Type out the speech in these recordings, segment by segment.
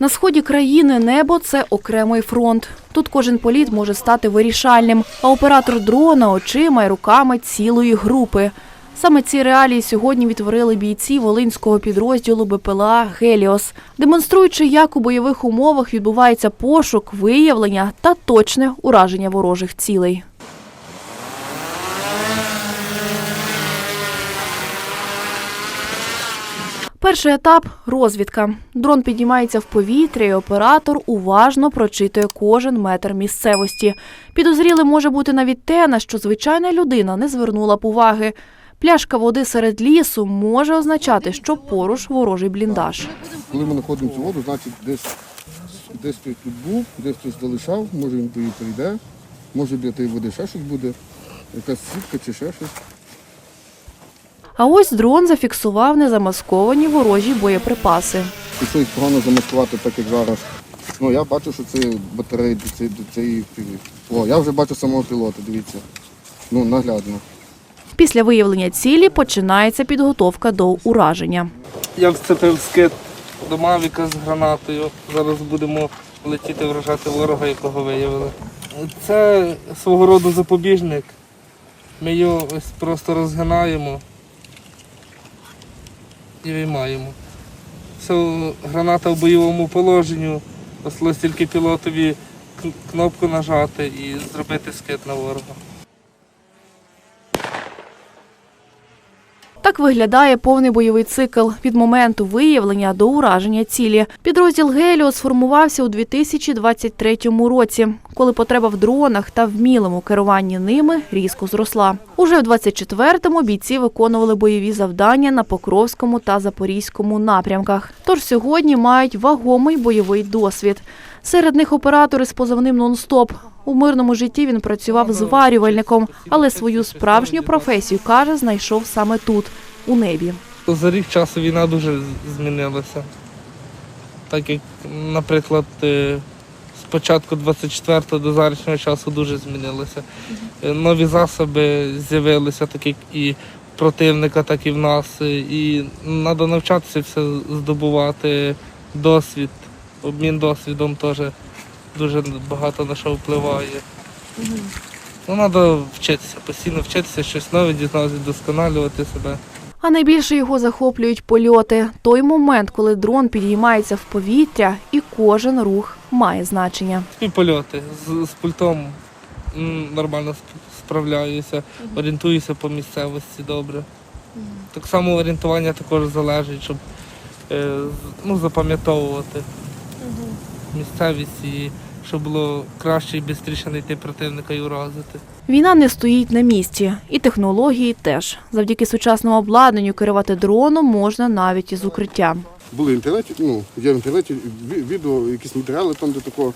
На сході країни небо це окремий фронт. Тут кожен політ може стати вирішальним, а оператор дрона очима й руками цілої групи. Саме ці реалії сьогодні відтворили бійці волинського підрозділу БПЛА Геліос, демонструючи, як у бойових умовах відбувається пошук, виявлення та точне ураження ворожих цілей. Перший етап розвідка. Дрон піднімається в повітря, і оператор уважно прочитує кожен метр місцевості. Підозрілим може бути навіть те, на що звичайна людина не звернула б уваги. Пляшка води серед лісу може означати, що поруч ворожий бліндаж. Коли ми знаходимо цю воду, значить десь, десь тут був, десь хтось залишав, може він її прийде, може біля тієї води ще щось буде, якась сітка чи ще щось. А ось дрон зафіксував незамасковані ворожі боєприпаси. Їх погано замаскувати, так як зараз. Ну я бачу, що це батареї до цієї, до цієї. О, я вже бачу самого пілота, дивіться. Ну, наглядно. Після виявлення цілі починається підготовка до ураження. Я вцепив скид до Мавіка з гранатою. Зараз будемо летіти вражати ворога, якого виявили. Це свого роду запобіжник. Ми його ось просто розгинаємо і виймаємо. Граната в бойовому положенні. Осталось тільки пілотові кнопку нажати і зробити скид на ворога. Так виглядає повний бойовий цикл від моменту виявлення до ураження цілі. Підрозділ Геліо сформувався у 2023 році, коли потреба в дронах та вмілому керуванні ними різко зросла. Уже в 24-му бійці виконували бойові завдання на Покровському та Запорізькому напрямках. Тож сьогодні мають вагомий бойовий досвід. Серед них оператори з позивним «Нон-стоп». У мирному житті він працював зварювальником, але свою справжню професію, каже, знайшов саме тут, у небі. За рік часу війна дуже змінилася. Так як, наприклад, е, з початку 24-го до зарічного часу дуже змінилося. Е, Нові засоби з'явилися, так як і противника, так і в нас. Е, І треба навчатися все здобувати досвід. Обмін досвідом теж дуже багато на що впливає. Ну, треба вчитися, постійно вчитися, щось нове дізнатися, вдосконалювати себе. А найбільше його захоплюють польоти. Той момент, коли дрон підіймається в повітря, і кожен рух має значення. І польоти з, з пультом нормально справляюся, орієнтуюся по місцевості добре. Так само орієнтування також залежить, щоб е, ну, запам'ятовувати місцевість і щоб було краще і швидше знайти противника і уразити. Війна не стоїть на місці, і технології теж. Завдяки сучасному обладнанню керувати дроном можна навіть із укриття. Були в інтернеті, ну, є в інтернеті відео, якісь матеріали там, де тако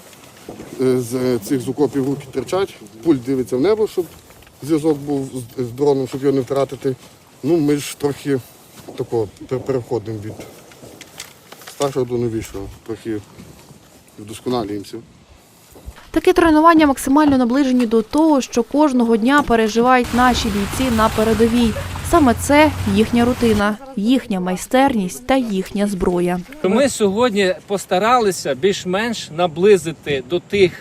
е, з цих з окопів руки терчать, пульт дивиться в небо, щоб зв'язок був з, дроном, щоб його не втратити. Ну, ми ж трохи тако пер- переходимо від старшого до новішого, трохи вдосконалюємося. Таке тренування максимально наближені до того, що кожного дня переживають наші бійці на передовій. Саме це їхня рутина, їхня майстерність та їхня зброя. Ми сьогодні постаралися більш-менш наблизити до тих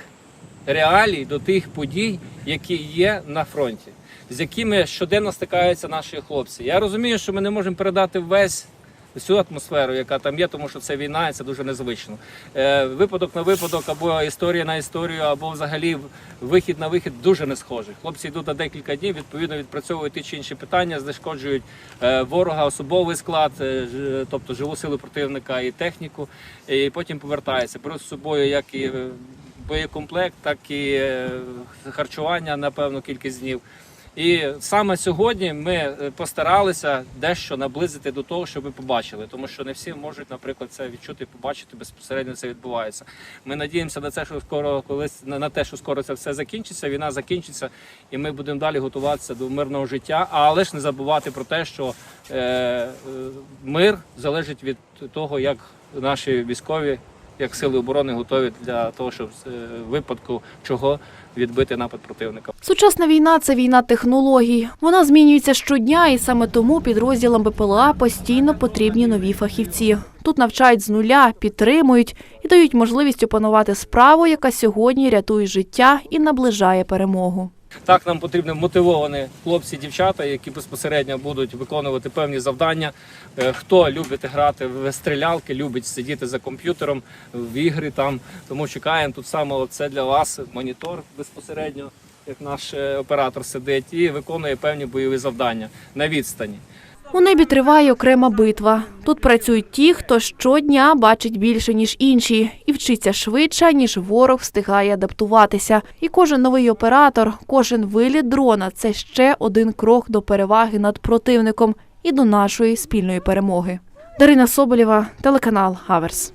реалій, до тих подій, які є на фронті, з якими щоденно стикаються наші хлопці. Я розумію, що ми не можемо передати весь. Всю атмосферу, яка там є, тому що це війна, і це дуже незвично. Е, випадок на випадок, або історія на історію, або взагалі вихід на вихід дуже не схожий. Хлопці йдуть на декілька днів, відповідно відпрацьовують ті чи інші питання, знешкоджують е, ворога, особовий склад, е, тобто живу силу противника і техніку, і потім повертаються. Беруть з собою як і боєкомплект, так і харчування на певну кількість днів. І саме сьогодні ми е, постаралися дещо наблизити до того, щоб ви побачили, тому що не всі можуть, наприклад, це відчути побачити безпосередньо це відбувається. Ми надіємося на це, що скоро колись на те, що скоро це все закінчиться, війна закінчиться, і ми будемо далі готуватися до мирного життя, але ж не забувати про те, що е, е, мир залежить від того, як наші військові як сили оборони готові для того, щоб е, випадку чого відбити напад противника. Сучасна війна це війна технологій. Вона змінюється щодня, і саме тому підрозділам БПЛА постійно потрібні нові фахівці. Тут навчають з нуля, підтримують і дають можливість опанувати справу, яка сьогодні рятує життя і наближає перемогу. Так, нам потрібні мотивовані хлопці, дівчата, які безпосередньо будуть виконувати певні завдання. Е, Хто любить грати в стрілялки, любить сидіти за комп'ютером в ігри там. Тому чекаємо тут саме це для вас монітор безпосередньо, як наш е, оператор сидить, і виконує певні бойові завдання на відстані. У небі триває окрема битва. Тут працюють ті, хто щодня бачить більше, ніж інші, і вчиться швидше, ніж ворог встигає адаптуватися. І кожен новий оператор, кожен виліт дрона це ще один крок до переваги над противником і до нашої спільної перемоги. Дарина Соболєва, телеканал Аверс.